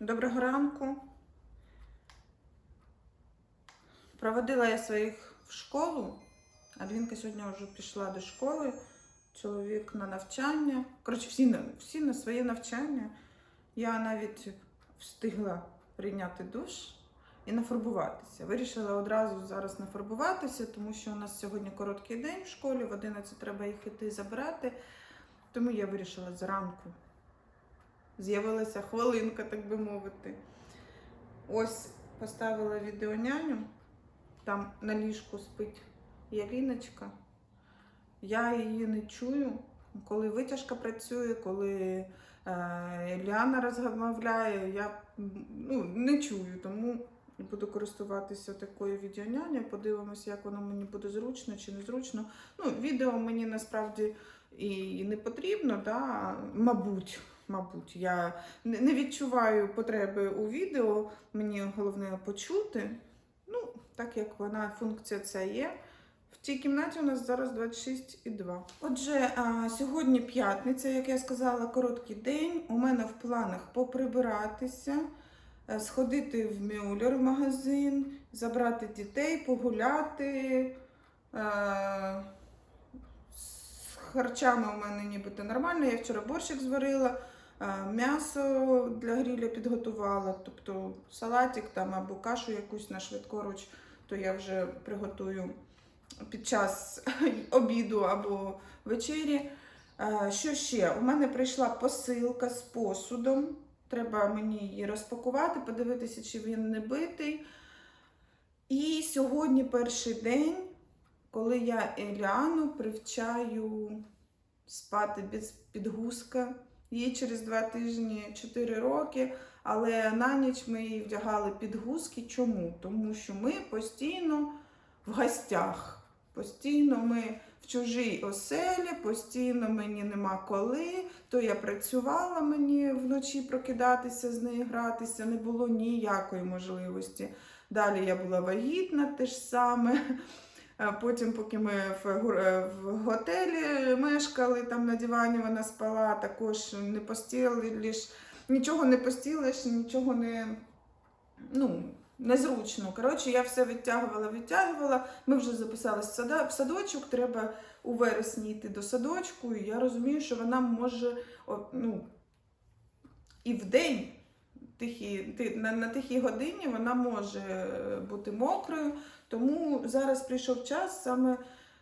Доброго ранку. Проводила я своїх в школу. Альвінка сьогодні вже пішла до школи. Чоловік на навчання. Коротше, всі на, всі на своє навчання. Я навіть встигла прийняти душ і нафарбуватися. Вирішила одразу зараз нафарбуватися, тому що у нас сьогодні короткий день в школі, в 11 треба їх іти забирати. Тому я вирішила зранку з'явилася хвилинка, так би мовити. Ось поставила відеоняню, там на ліжку спить Яліночка. Я її не чую, коли витяжка працює, коли е, Ліана розмовляє, я ну, не чую, тому буду користуватися такою відеоняню. Подивимося, як воно мені буде зручно чи незручно. Ну, відео мені насправді і не потрібно, да? мабуть. Мабуть, я не відчуваю потреби у відео. Мені головне почути. Ну, так як вона функція ця є. В цій кімнаті у нас зараз 26,2. Отже, сьогодні п'ятниця, як я сказала, короткий день. У мене в планах поприбиратися, е, сходити в Мюллер в магазин, забрати дітей, погуляти. Е, з харчами у мене нібито нормально. Я вчора борщик зварила, м'ясо для гріля підготувала, тобто салатик там або кашу якусь на швидкоруч, то я вже приготую під час обіду або вечері. Е, Що ще? У мене прийшла посилка з посудом. Треба мені її розпакувати, подивитися, чи він не битий. І сьогодні перший день, коли я Еліану привчаю спати без підгузка. Їй через два тижні 4 роки, але на ніч ми їй вдягали підгузки. Чому? Тому що ми постійно в гостях, постійно ми в чужій оселі, постійно мені нема коли. То я працювала мені вночі прокидатися з нею гратися, не було ніякої можливості. Далі я була вагітна, те ж саме. А Потім, поки ми в, е, в готелі мешкали, там на дивані вона спала, також не постілиш, нічого не постілиш, нічого не, ну, незручно. Коротше, я все відтягувала, відтягувала. Ми вже записалися в садочок, треба у вересні йти до садочку, і я розумію, що вона може ну, і в день. Тихі, ти, на, на тихій годині вона може е, бути мокрою, тому зараз прийшов час саме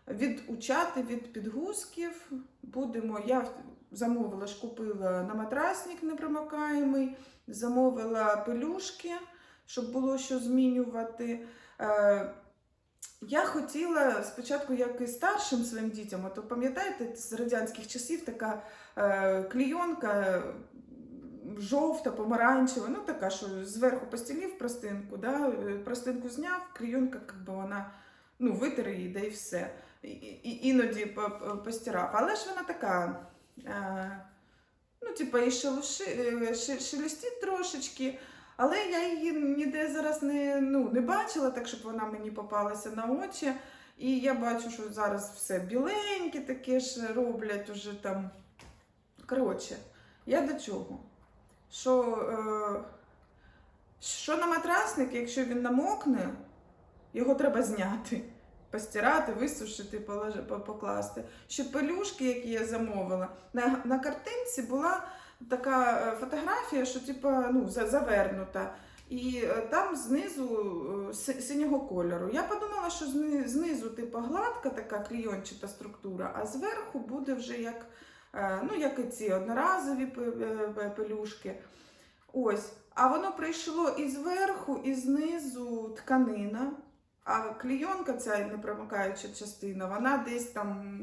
відучати від підгузків. Будемо, я замовила ж купила на матрасник непромокаємий, замовила пелюшки, щоб було що змінювати. Е, я хотіла спочатку, як і старшим своїм дітям, то пам'ятаєте, з радянських часів така е, клійонка жовта, помаранчева, ну така, що зверху постілів простинку, да, е, простинку зняв, клійонка, як би вона ну, витер її, да і все. І, і, іноді по- по- постирав. Але ж вона така, е, ну, типа, і е, шелестить трошечки. Але я її ніде зараз не, ну, не бачила, так щоб вона мені попалася на очі. І я бачу, що зараз все біленьке таке ж роблять уже там. Коротше, я до чого? Що, е, що на матрасник, якщо він намокне, його треба зняти, постирати, висушити, покласти. Що пелюшки, які я замовила, на, на картинці була така е, фотографія, що типа, ну, завернута. І е, там знизу синього кольору. Я подумала, що знизу типу гладка така клійончата структура, а зверху буде вже як, ну, як і ці одноразові е, пе- пелюшки. Ось. А воно прийшло і зверху, і знизу тканина. А клійонка, ця непромикаюча частина, вона десь там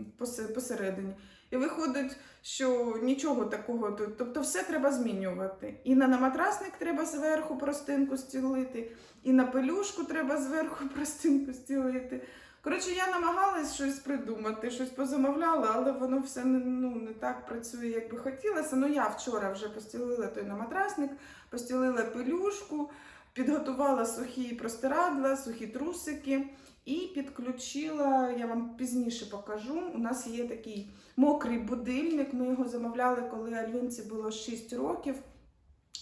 посередині. І виходить, що нічого такого, тобто все треба змінювати. І на, на матрасник треба зверху простинку стілити, і на пелюшку треба зверху простинку стілити. Коротше, я намагалась щось придумати, щось позамовляла, але воно все ну, не так працює, як би хотілося. Ну, я вчора вже постілила той на матрасник, постілила пелюшку, підготувала сухі простирадла, сухі трусики. І підключила, я вам пізніше покажу. У нас є такий мокрий будильник. Ми його замовляли, коли Альвинці було 6 років.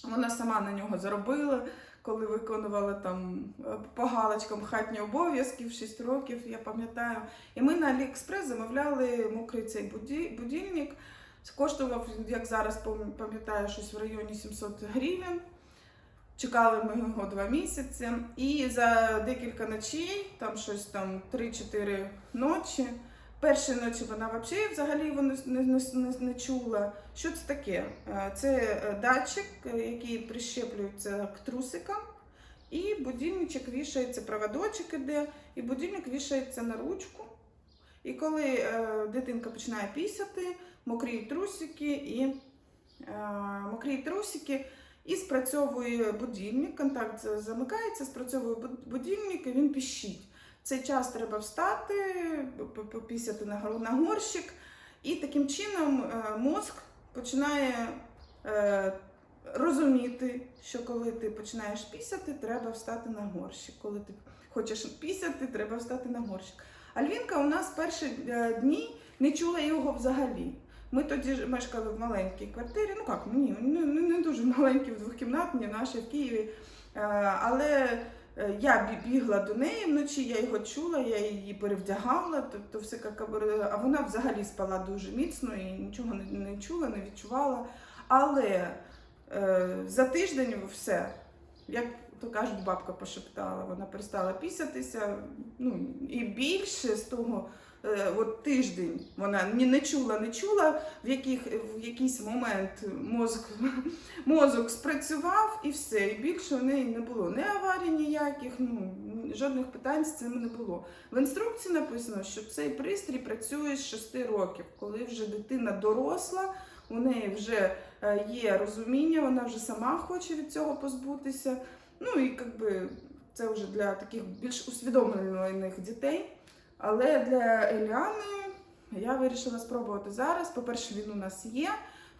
Вона сама на нього заробила, коли виконувала там е, по галочкам хатні обов'язки в 6 років, я пам'ятаю. І ми на Аліекспрес замовляли мокрий цей будильник. Коштував, як зараз пам'ятаю, щось в районі 700 гривень. Чекали ми його два місяці. І за декілька ночей, там щось там 3-4 ночі. Перші ночі вона взагалі його не, не, не, не чула. Що це таке? Е, Це е, датчик, е, який прищеплюється к трусикам, і будильничок вішається, проводочок іде, і будильник вішається на ручку. І коли е, дитинка починає пісяти, мокріють трусики і е, мокріють трусики, і спрацьовує будильник, контакт замикається, спрацьовує буд- будильник, і він піщить. Цей час треба встати, попісяти на горщик, і таким чином е, мозк починає е, розуміти, що коли ти починаєш пісяти, треба встати на горщик. Коли ти хочеш пісяти, треба встати на горщик. Альвінка у нас перші е, дні не чула його взагалі. Ми тоді мешкали в маленькій квартирі. Ну як, ні, не, дуже маленькій, в двохкімнатній, нашій в Києві. Але я бігла до неї вночі, я його чула, я її перевдягала, тобто все а вона взагалі спала дуже міцно і нічого не, чула, не відчувала. Але е, за тиждень все, як то кажуть, бабка пошептала, вона перестала пісятися. Ну і більше з того, е, от тиждень вона ні не чула, не чула, в, яких, в якийсь момент мозок, мозок спрацював і все. І більше у неї не було ні аварій ніяких, ну жодних питань з цим не було. В інструкції написано, що цей пристрій працює з 6 років, коли вже дитина доросла. У неї вже е, є розуміння, вона вже сама хоче від цього позбутися. Ну і якби це вже для таких більш усвідомлених дітей. Але для Еліани я вирішила спробувати зараз. По-перше, він у нас є.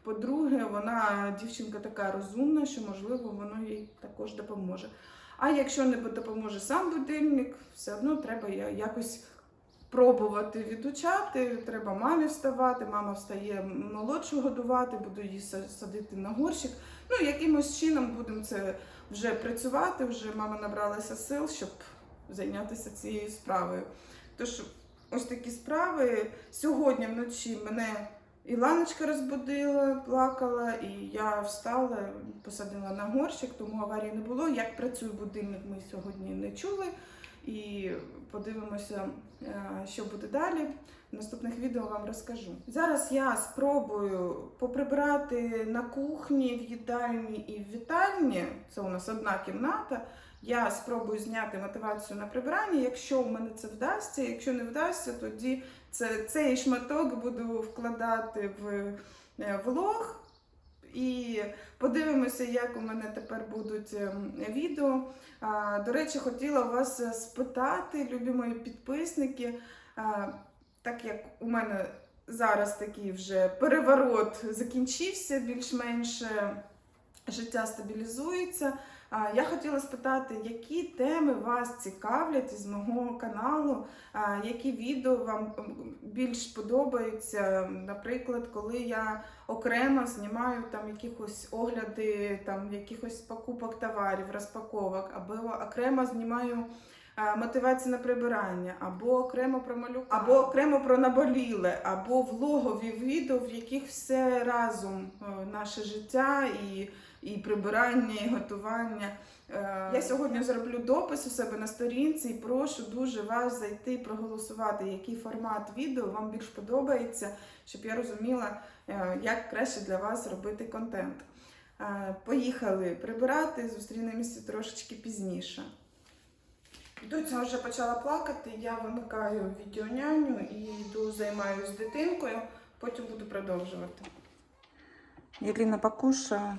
По-друге, вона дівчинка така розумна, що можливо воно їй також допоможе. А якщо не допоможе сам будильник, все одно треба якось пробувати відучати. Треба мамі вставати. Мама встає молодшу годувати, буду її садити на горщик. Ну, якимось чином будемо це вже працювати. Вже мама набралася сил, щоб зайнятися цією справою. Тож, ось такі справи. Сьогодні вночі мене Іланочка розбудила, плакала, і я встала, посадила на горщик, тому аварії не було. Як працює будильник, ми сьогодні не чули. І подивимося, е, що буде далі. В наступних відео вам розкажу. Зараз я спробую поприбирати на кухні, в їдальні і в вітальні. Це у нас одна кімната. Я спробую зняти мотивацію на прибирання. Якщо в мене це вдасться, якщо не вдасться, тоді це, цей шматок буду вкладати в е, влог. І подивимося, як у мене тепер будуть ем, відео. До речі, хотіла вас е, спитати, любі мої підписники, так як у мене зараз такий вже переворот закінчився, більш-менш е, життя стабілізується. Я хотіла спитати, які теми вас цікавлять із мого каналу, які відео вам більш подобаються. Наприклад, коли я окремо знімаю там якихось огляди, там якихось покупок товарів, розпаковок, або окремо знімаю мотивацію на прибирання, або окремо про малюка, або окремо про наболіле, або влогові відео, в яких все разом е, наше життя і, і прибирання, і готування. Е, Я сьогодні зроблю допис у себе на сторінці і прошу дуже вас зайти і проголосувати, який формат відео вам більш подобається, щоб я розуміла, е, як краще для вас робити контент. Е, Поїхали прибирати, зустрінемося трошечки пізніше. Доця вже почала плакати, я вимикаю відеоняню і йду займаюся дитинкою, потім буду продовжувати. Єліна покушає.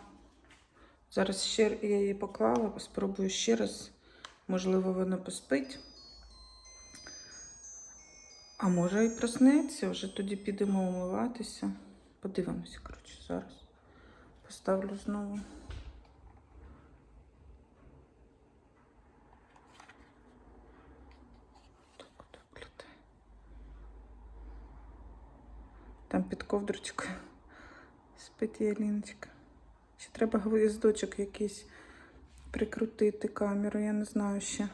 Зараз ще я її поклала, спробую ще раз. Можливо, вона поспить. А може і проснеться, вже тоді підемо умиватися. Подивимося, коротше, зараз. Поставлю знову. Так виглядає. Там під ковдрочкою спить Яліночка. Треба гвоздочок якийсь прикрутити камеру, я не знаю ще.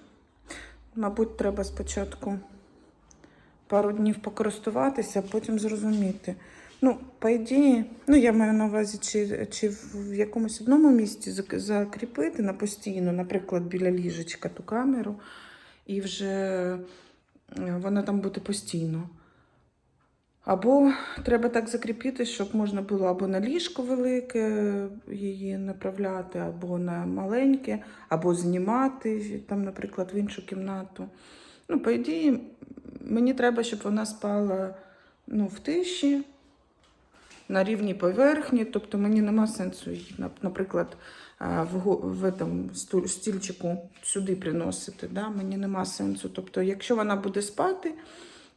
Мабуть, треба спочатку пару днів покористуватися, а потім зрозуміти. Ну, по ідеї, ну я маю на увазі, чи, чи в якомусь одному місці закріпити на постійно, наприклад, біля ліжечка ту камеру, і вже е, вона там буде постійно. Або треба так закріпити, щоб можна було або на ліжко велике її направляти, або на маленьке, або знімати, там, наприклад, в іншу кімнату. Ну, по ідеї, мені треба, щоб вона спала ну, в тиші, на рівній поверхні. Тобто мені нема сенсу її, наприклад, в, в этом стільчику сюди приносити. Да? Мені нема сенсу. Тобто, якщо вона буде спати,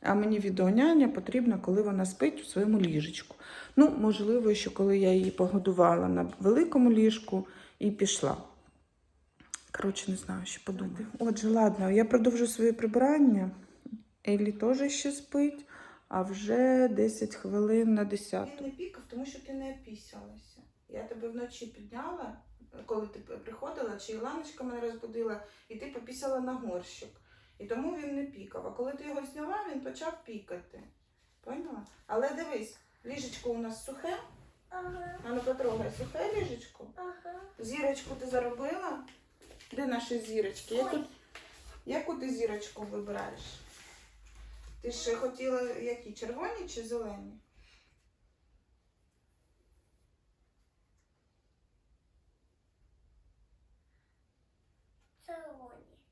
а мені відеоняня потрібна, коли вона спить у своєму ліжечку. Ну, можливо, що коли я її погодувала на великому ліжку і пішла. Коротше, не знаю, що подумати. Отже, ладно, я продовжу своє прибирання. Елі теж ще спить, а вже 10 хвилин на 10. Ти не пікав, тому що ти не опісялася. Я тебе вночі підняла, коли ти приходила, чи Іланочка мене розбудила, і ти попісала на горщик. І тому він не пікав. А коли ти його зняла, він почав пікати. Поняла? Але дивись, ліжечко у нас сухе. Ага, А ну потрогай, сухе ліжечко. ага. Зірочку ти заробила? Де наші зірочки? Яку, яку ти зірочку вибираєш? Ти ще хотіла які? Червоні чи зелені?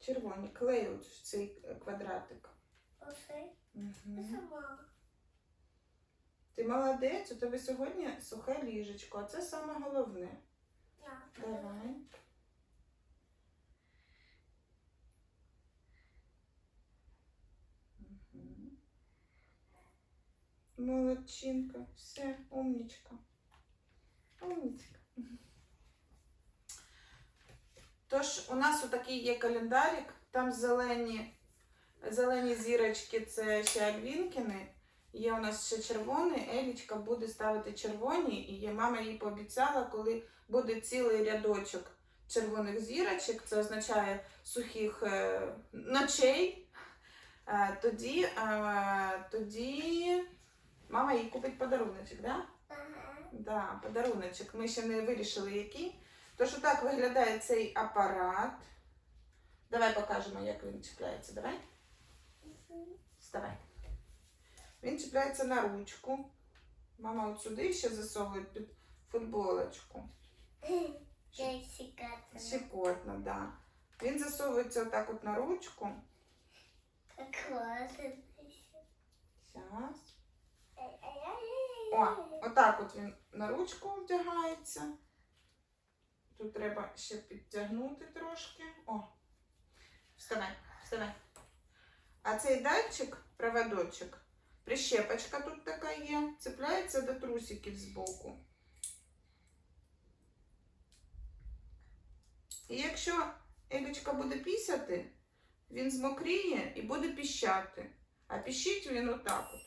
Червоні. Клеють в цей квадратик. Оце Угу. сама. Ти молодець, у тебе сьогодні сухе ліжечко, а це саме головне. Я. Давай. Молодчинка. Все, умничка. Умничка. Тож, у нас отакий є календарик, там зелені, зелені зірочки це ще Альвінкіни. Є у нас ще червоний, Елічка буде ставити червоні, і мама їй пообіцяла, коли буде цілий рядочок червоних зірочок, це означає сухих е, ночей. Е, тоді, е, тоді мама їй купить подаруночок, да? Ага. Да, подаруночок. Ми ще не вирішили, який. Тож отак виглядає цей апарат. Давай покажемо, як він чіпляється. Давай. Вставай. Він чіпляється на ручку. Мама от сюди ще засовує під футболочку. Джессика. Щекотно, да. Він засовується отак от на ручку. Зараз. О, отак от він на ручку вдягається. Тут треба ще підтягнути трошки. О, вставай, вставай. А цей датчик, проводочок, прищепочка тут така є, цепляється до трусиків збоку. І якщо Елічка буде пісяти, він змокріє і буде піщати. А піщить він отак от.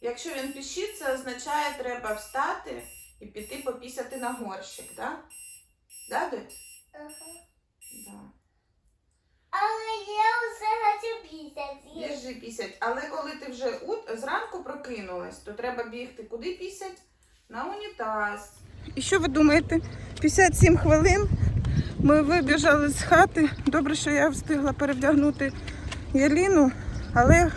Якщо він піщить, це означає, треба встати і піти попісяти на горщик, да? Да, Дуть? Ага. Да. Але я вже хочу пісяти. Біжи пісять. Але коли ти вже ут... зранку прокинулась, то треба бігти куди пісять? На унітаз. І що ви думаєте? 57 хвилин ми вибіжали з хати. Добре, що я встигла перевдягнути Яліну, але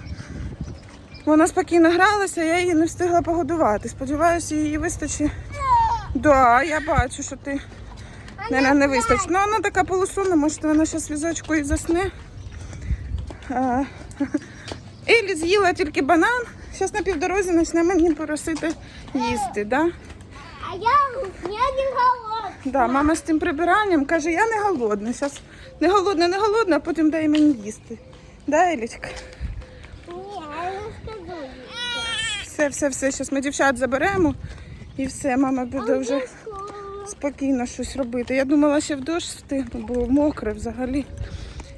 вона спокійно гралася, я її не встигла погодувати. Сподіваюся, її вистачить. Да, я бачу, що ти не, не вистачить. Ну, вона така полусонна, може, вона зараз візочку і засне. А, Елі з'їла тільки банан. Зараз на півдорозі почне мені просити їсти. Да? А я, я не голодна. Да, мама з тим прибиранням каже, я не голодна. Зараз не голодна, не голодна, а потім дай мені їсти. Да, Елічка? Ні, я не скажу. Все, все, все. Зараз ми дівчат заберемо і все, мама буде вже спокійно щось робити. Я думала, ще в дощ встигну, бо мокре взагалі.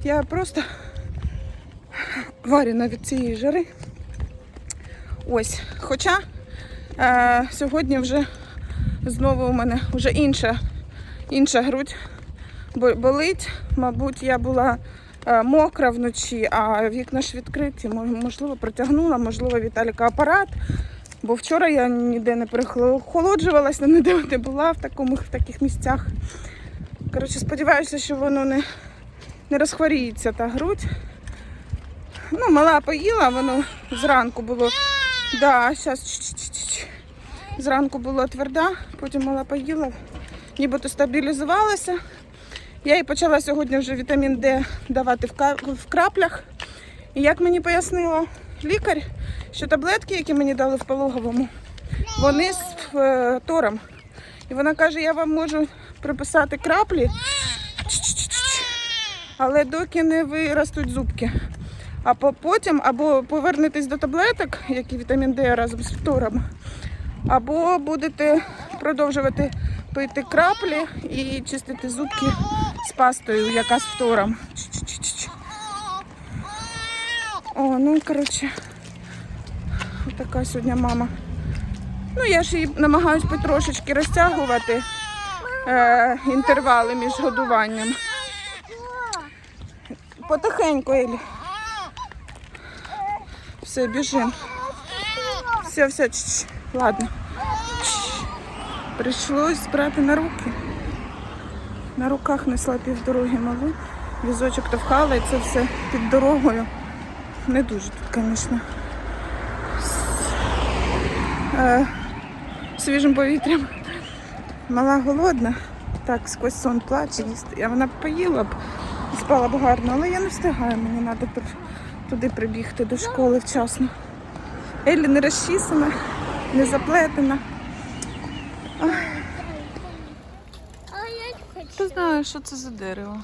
Я просто варена від цієї жари. Ось. Хоча е, сьогодні вже Знову у мене вже інша, інша грудь бо- болить. Мабуть, я була е, мокра вночі, а вікна ж відкриті. Мо- Можливо, протягнула, можливо, Віталіка апарат. Бо вчора я ніде не перехолоджувалася, ніде не була в, такому, в таких місцях. Коротше, сподіваюся, що воно не, не розхворіється та грудь. Ну, мала поїла, воно зранку було. Да, зараз зранку було тверда, потім мала поїла, нібито стабілізувалася. Я їй почала сьогодні вже вітамін Д давати в краплях. І як мені пояснила лікар, що таблетки, які мені дали в пологовому, вони з е, тором. І вона каже, я вам можу приписати краплі, але доки не виростуть зубки. А потім або повернетесь до таблеток, які вітамін Д разом з фтором, або будете продовжувати пити краплі і чистити зубки з пастою, яка з фтором. О, ну коротше, така сьогодні мама. Ну, я ж її намагаюсь потрошечки розтягувати е, інтервали між годуванням. Потихеньку, Елі. Все, біжим. Все, все, ч-ч. ладно. Ч-ч. Прийшлось брати на руки. На руках несла півдороги малу. Візочок товхала і це все під дорогою. Не дуже тут, звісно. Е, свіжим повітрям. Мала голодна. Так, сквозь сон плаче їсти. А вона б поїла б, спала б гарно, але я не встигаю, мені треба туди прибігти до школи вчасно. Еллі не розчісана, не заплетена. Я. Ти знаєш, що це за дерево?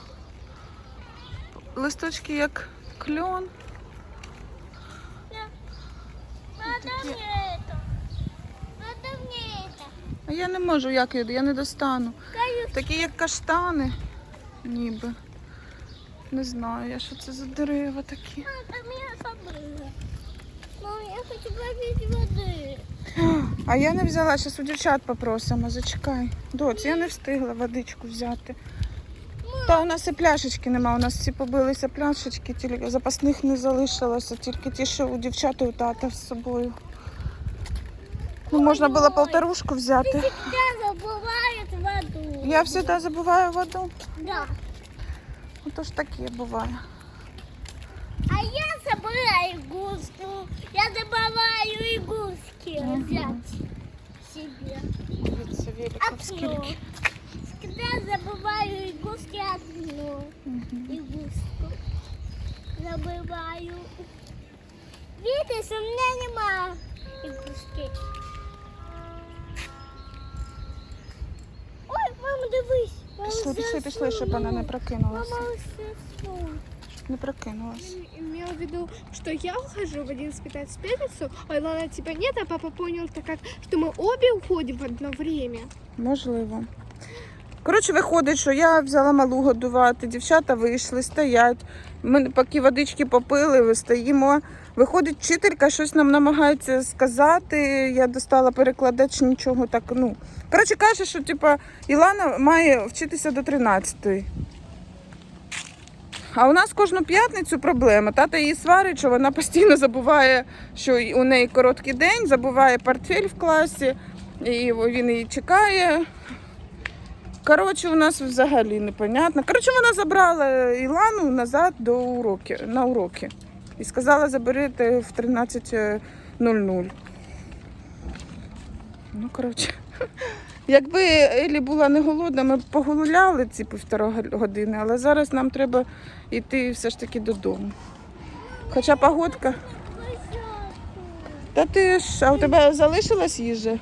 Листочки як кльон. Надо А я не можу, як я, я не достану. Такі як каштани, ніби. Не знаю я, що це за дерева такі. Надо мне собрать. Мам, я хочу попить воды. А я не взяла, зараз у дівчат попросимо, зачекай. Доць, я не встигла водичку взяти. Та у нас і пляшечки нема, у нас всі побилися пляшечки, тільки запасних не залишилося, тільки ті, що у дівчат і у тата з собою. Ну, можна було полторушку взяти. Всегда забывает воду. Я завжди забуваю воду. Да. Ото ж таке буває. А я забыла игрушку. Я забываю игрушки Мгм. взять себе. Дивіться, велика Одну. скільки. Всегда забываю игрушки одну. Мгм. Игрушку. Забываю. Видишь, у меня нема игрушки. Ой, мама, дивись. Мама Пішли, пішли, пішли, щоб вона не прокинулася. Мама заснула. Не прокинулася. имел в виду, что я ухожу в 11.15 в пятницу, а Илана тебя нет, а папа понял так как, что мы обе уходим в одно время. Можливо. Коротше, виходить, що я взяла малу годувати, дівчата вийшли, стоять. Ми поки водички попили, стоїмо. Виходить, вчителька щось нам намагається сказати. Я достала перекладач, нічого так. Ну. Коротше, каже, що типа, Ілана має вчитися до 13-ї. А у нас кожну п'ятницю проблема. Тата її сварить, що вона постійно забуває, що у неї короткий день, забуває портфель в класі, і він її чекає. Коротше, у нас взагалі непонятно. Коротше, вона забрала Ілану назад до уроки, на уроки. І сказала, заберете в 13.00. Ну, коротше. Якби Елі була не голодна, ми б погуляли ці півтора години, але зараз нам треба йти все ж таки додому. Хоча погодка. Та ти ж, а у тебе залишилась їжа?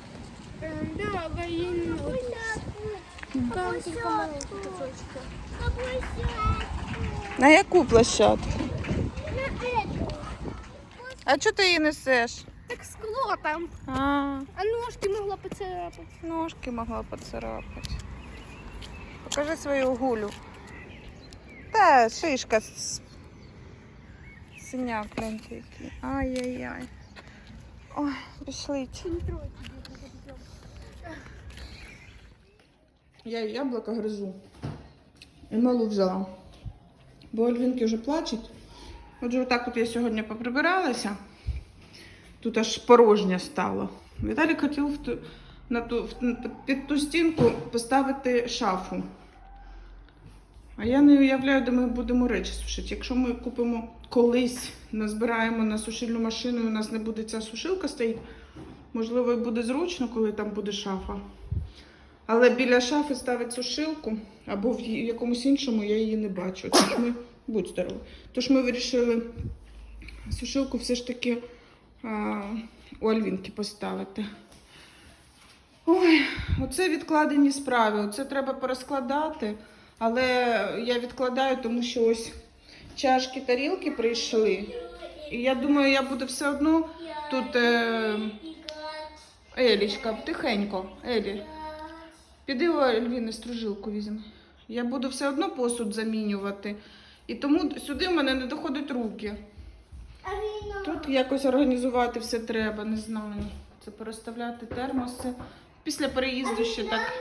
На яку площадку? А чого ти її несеш? Так скло там. А, А ножки могла поцарапать. ножки могла поцарапати. Покажи свою гулю. Та шишка. с- Синяк, гляньте який. Ай-яй-яй. Ой, пішліть. Не трогайте. Я яблуко гризу. І малу взяла. Бо Альвінки вже плачуть. Отже, отак от я сьогодні поприбиралася. Тут аж порожня стало. Віталік хотів на ту, під ту стінку поставити шафу. А я не уявляю, де ми будемо речі сушити. Якщо ми купимо колись, назбираємо на сушильну машину, і у нас не буде ця сушилка стоїть, можливо, і буде зручно, коли там буде шафа. Але біля шафи ставить сушилку або в якомусь іншому я її не бачу. Тож ми, будь здоровий. Тож ми вирішили сушилку все ж таки а, у Альвінки поставити. Ой, оце відкладені справи. Оце треба порозкладати. Але я відкладаю, тому що ось чашки, тарілки прийшли. І я думаю, я буду все одно тут. Е... Елічка, тихенько, Елі. Піди у Альвіни стружилку візьми. Я буду все одно посуд замінювати. І тому сюди в мене не доходять руки. Тут якось організувати все треба, не знаю. Це переставляти термоси. Після переїзду ще так,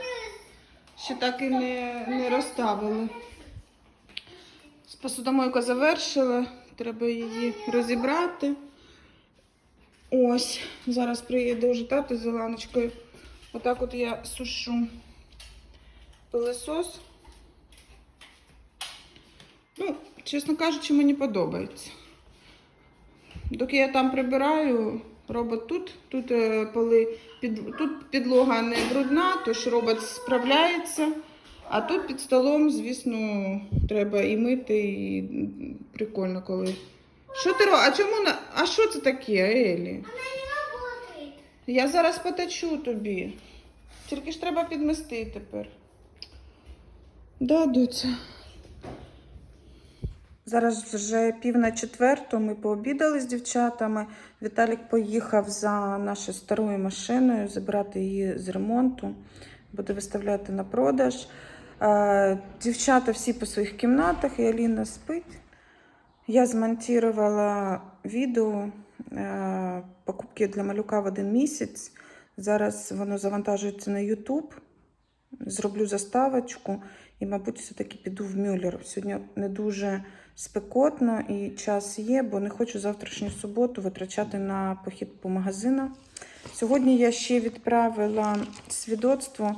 ще так і не, не розставили. З посудомойка завершила, треба її розібрати. Ось, зараз приїде вже тато з Іланочкою. Отак от я сушу пилосос. Ну, чесно кажучи, мені подобається. Доки я там прибираю, робот тут, тут е, поли, під, тут підлога не брудна, тож робот справляється. А тут під столом, звісно, треба і мити, і прикольно, коли. Що ти робиш? А чому на. А що це таке, Елі? Я зараз поточу тобі. Тільки ж треба підмести тепер. Да, доця. Зараз вже пів на четверту. Ми пообідали з дівчатами. Віталік поїхав за нашою старою машиною забирати її з ремонту, буде виставляти на продаж. Е, Дівчата всі по своїх кімнатах, і Аліна спить. Я змонтувала відео е, покупки для малюка в один місяць. Зараз воно завантажується на YouTube. Зроблю заставочку і, мабуть, все-таки піду в Мюллер. Сьогодні не дуже спекотно і час є, бо не хочу завтрашню суботу витрачати на похід по магазинах. Сьогодні я ще відправила свідоцтво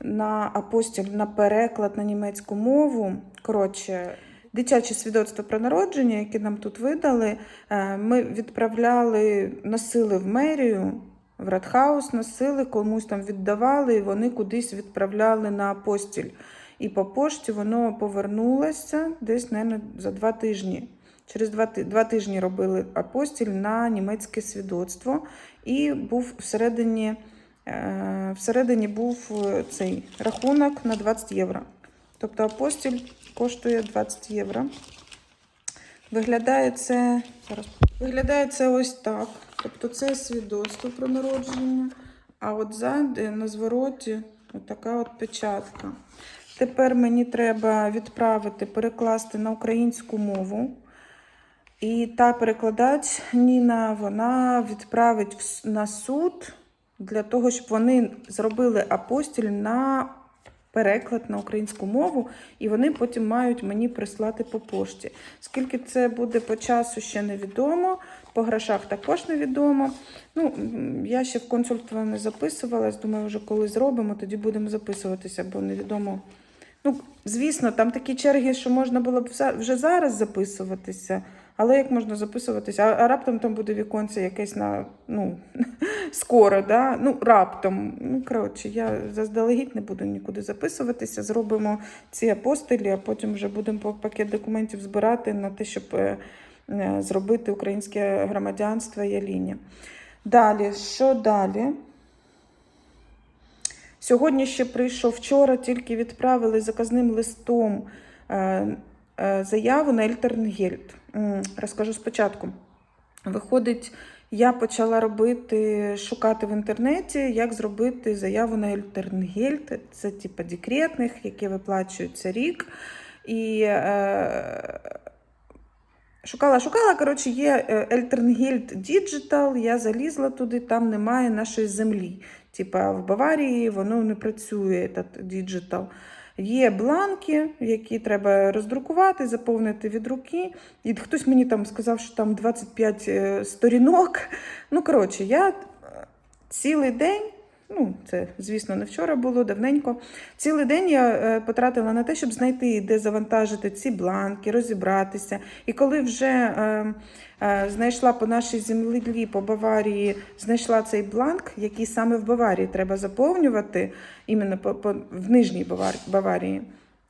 на апостіль на переклад на німецьку мову. Коротше, дитяче свідоцтво про народження, яке нам тут видали, е, ми відправляли, носили в мерію. В Радхаус носили, комусь там віддавали, і вони кудись відправляли на апостіль. І по пошті воно повернулося десь, мабуть, за два тижні. Через два, два тижні робили апостіль на німецьке свідоцтво, і був всередині, е, всередині був е, цей рахунок на 20 євро. Тобто апостіль коштує 20 євро. Виглядає це, зараз, виглядає це ось так. Тобто це свідоцтво про народження, а от ззаді на звороті така от печатка. Тепер мені треба відправити, перекласти на українську мову. І та перекладач Ніна вона відправить на суд для того, щоб вони зробили апостіль на переклад на українську мову, і вони потім мають мені прислати по пошті. Скільки це буде по часу, ще невідомо, по грошах також невідомо. Ну, я ще в консульство не записувалась. Думаю, вже коли зробимо, тоді будемо записуватися, бо невідомо. Ну, звісно, там такі черги, що можна було б вже зараз записуватися. Але як можна записуватися? А, раптом там буде віконце якесь на ну, скоро, да? ну раптом. Ну, коротше, я заздалегідь не буду нікуди записуватися. Зробимо ці апостилі, а потім вже будемо пакет документів збирати на те, щоб е, е, зробити українське громадянство і лінія. Далі, що далі? Сьогодні ще прийшов вчора, тільки відправили заказним листом е, е, заяву на Ельтернгельд. Розкажу спочатку. Виходить, я почала робити, шукати в інтернеті, як зробити заяву на Ельтернгельд. Це типу декретних, які виплачуються рік. І е, шукала, шукала. Коротше, є Ельтернгельд Digital, я залізла туди, там немає нашої землі. Типа в Баварії воно не працює, діджитал. Є бланки, які треба роздрукувати, заповнити від руки. І хтось мені там сказав, що там 25 е, сторінок. Ну, коротше, я е, цілий день, ну, це, звісно, не вчора було, давненько. Цілий день я е, потратила на те, щоб знайти, де завантажити ці бланки, розібратися. І коли вже е, е, знайшла по нашій землі, по Баварії, знайшла цей бланк, який саме в Баварії треба заповнювати, іменно по, по, в Нижній Баварії.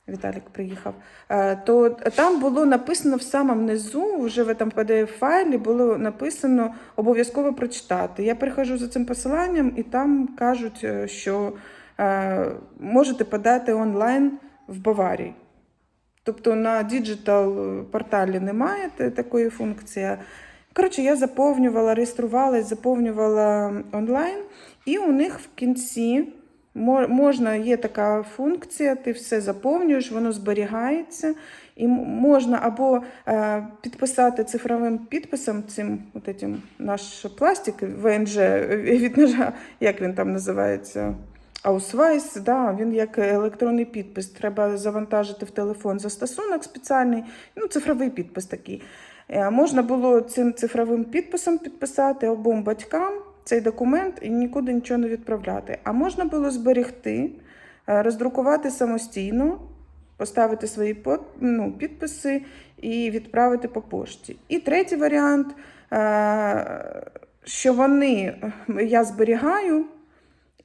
Віталік приїхав, е, то там було написано в самому низу, вже в там pdf файлі було написано обов'язково прочитати. Я перехожу за цим посиланням, і там кажуть, е, що е, можете подати онлайн в Баварії. Тобто на діджитал порталі немає такої функції. Коротше, я заповнювала, реєструвалась, заповнювала онлайн, і у них в кінці можна, є така функція, ти все заповнюєш, воно зберігається, і можна або е, підписати цифровим підписом цим от этим, наш пластик ВНЖ від ножа, як він там називається. Аусвайс, да, він як електронний підпис. Треба завантажити в телефон застосунок спеціальний, ну, цифровий підпис такий. Е, Можна було цим цифровим підписом підписати обом батькам цей документ і нікуди нічого не відправляти. А можна було зберегти, е, роздрукувати самостійно, поставити свої ну, підписи і відправити по пошті. І третій варіант, е, що вони я зберігаю.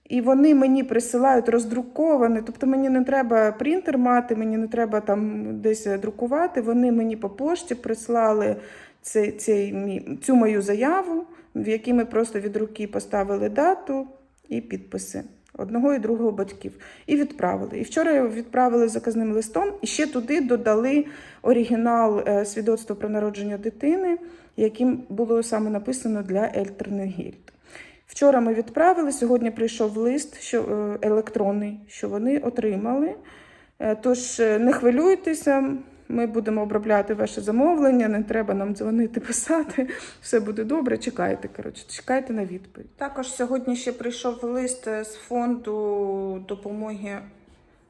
І вони мені присилають роздруковане, тобто мені не треба принтер мати, мені не треба там десь друкувати. Вони мені по пошті прислали цей, цей, цю мою заяву, в якій ми просто від руки поставили дату і підписи одного і другого батьків. І відправили. І вчора відправили заказним листом, і ще туди додали оригінал е, свідоцтва про народження дитини, яким було саме написано для Ельтернегільд. Вчора ми відправили, сьогодні прийшов лист що, е, електронний, що вони отримали. Е, Тож не хвилюйтеся, ми будемо обробляти ваше замовлення, не треба нам дзвонити, писати. Все буде добре. Чекайте, коротше, чекайте на відповідь. Також сьогодні ще прийшов лист е, з фонду допомоги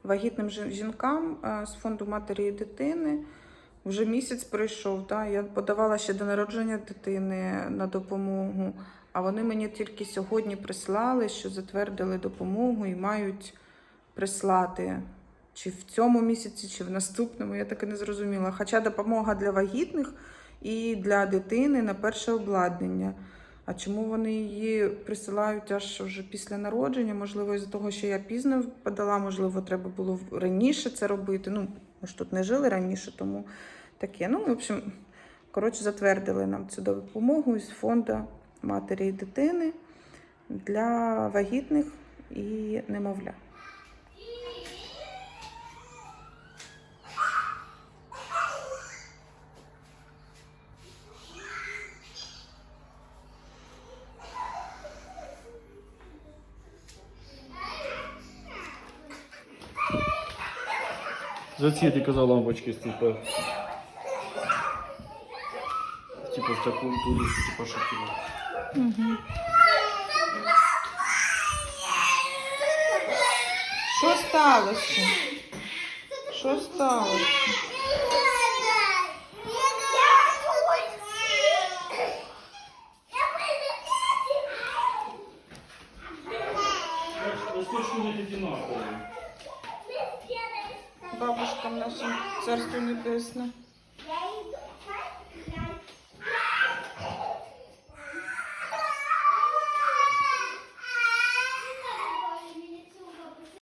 вагітним жінкам, е, з фонду матері і дитини. Вже місяць пройшов. Да? Я подавала ще до народження дитини на допомогу. А вони мені тільки сьогодні прислали, що затвердили допомогу і мають прислати чи в цьому місяці, чи в наступному. Я так і не зрозуміла. Хоча допомога для вагітних і для дитини на перше обладнання. А чому вони її присилають аж вже після народження? Можливо, із-за того, що я пізно подала, можливо, треба було раніше це робити. Ну, ми ж тут не жили раніше, тому таке. Ну, в общем, коротше, затвердили нам цю допомогу із фонду матері і дитини для вагітних і немовля. За ці ти казав лампочки, типу. Типу в таку тулісу, типу, що типу. Що сталося? Що сталося?